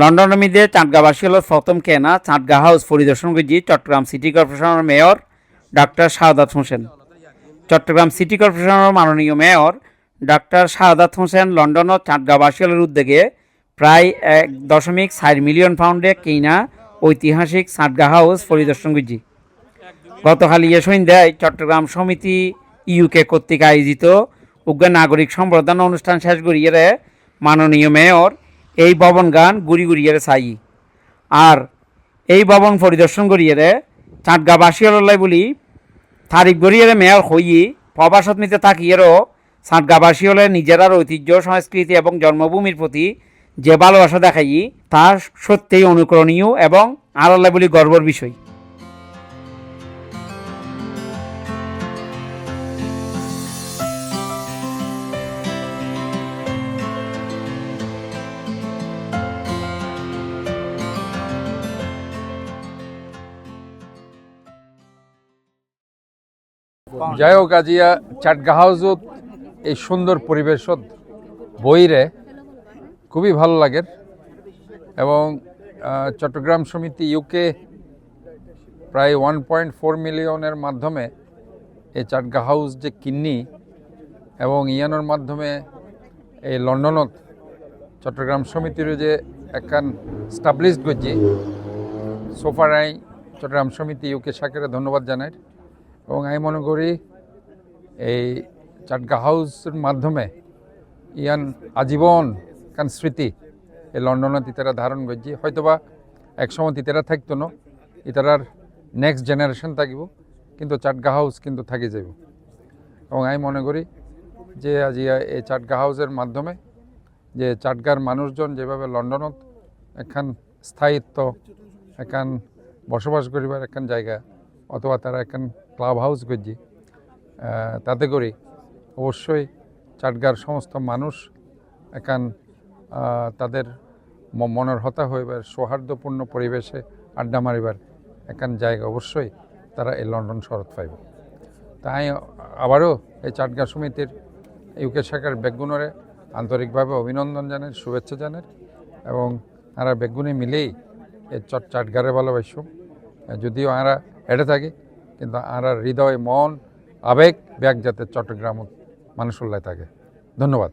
লন্ডনের মধ্যে চাঁদগাঁবাসী হল প্রথম কেনা চাঁদগা হাউস পরিদর্শন করেছি চট্টগ্রাম সিটি কর্পোরেশনের mayor doctor Shahadat Hossain. Chattogram city কর্পোরেশনের মাননীয় mayor doctor Shahadat Hossain London ও চাঁদগাঁবাসী হলের উদ্যোগে প্রায় এক দশমিক চার মিলিয়ন পাউন্ডে কিনা ঐতিহাসিক চাঁদগা হাউস পরিদর্শন করেছি। গতকাল ইয়ে সন্ধ্যায় চট্টগ্রাম সমিতি ইউকে কর্তৃক আয়োজিত উগ্র নাগরিক সম্বর্ধনা অনুষ্ঠান শেষ করিয়ে মাননীয় মেয়র এই ভবন গান গুড়ি গুড়িয়ে চাই আর এই ভবন পরিদর্শন করিয়ে চাঁদগাঁবাসী হলাই বলি তারিখ গড়িয়ে মেয়র হইয়ে প্রবাসত নিতে থাকিয়েরও চাঁদগাঁবাসী হলে নিজেরার ঐতিহ্য, সংস্কৃতি এবং জন্মভূমির প্রতি যে ভালোবাসা দেখাই, তা সত্যিই অনুকরণীয় এবং আল্লাহ বলি গর্বর বিষয়। যাই হোক আজিয়া চাটগা হাউসত এই সুন্দর পরিবেশত বইরে খুবই ভালো লাগে এবং চট্টগ্রাম সমিতি ইউকে প্রায় ওয়ান পয়েন্ট ফোর মিলিয়নের মাধ্যমে এই চাটগা হাউস যে কিন্নি এবং ইয়ানোর মাধ্যমে এই লন্ডনত চট্টগ্রাম সমিতির যে একখান স্টাবলিশ করছি সোফারাই চট্টগ্রাম সমিতি ইউকে শাখারে ধন্যবাদ জানাই। এবং আমি মনে করি এই চাটগা হাউসের মাধ্যমে ইয়ান আজীবন কান স্মৃতি এই লন্ডনত ইতারা ধারণ করছি। হয়তোবা একসময় ইতারা থাকতো না ইতারার নেক্সট জেনারেশন থাকিব, কিন্তু চাটগা হাউস কিন্তু থাকি যাব এবং আমি মনে করি যে আজি এই চাটগা হাউসের মাধ্যমে যে চাটগার মানুষজন যেভাবে লন্ডনত একখান স্থায়িত্ব একখান বসবাস করিবার একখান জায়গা অথবা তারা একখান ক্লাব হাউস করছি তাতে করে অবশ্যই চাটগার সমস্ত মানুষ আহ, তাদের মনের হতা হইবার সৌহার্দ্যপূর্ণ পরিবেশে আড্ডা মারিবার একান জায়গা অবশ্যই তারা এই লন্ডন শরৎ পাইব। তাই আবারও এই চাটগা সমিতির ইউকে শাখার বেগুনরে আন্তরিকভাবে অভিনন্দন জানাই শুভেচ্ছা জানাই এবং আরা বেগুনে মিলেই এই চট চাটগারে ভালোবাসুম যদিও আরা এড়ে থাকি। কিন্তু আমরা হৃদয় মন আবেগ ব্যাগ যাতে চট্টগ্রাম মানুষ উল্লায় থাকে। ধন্যবাদ।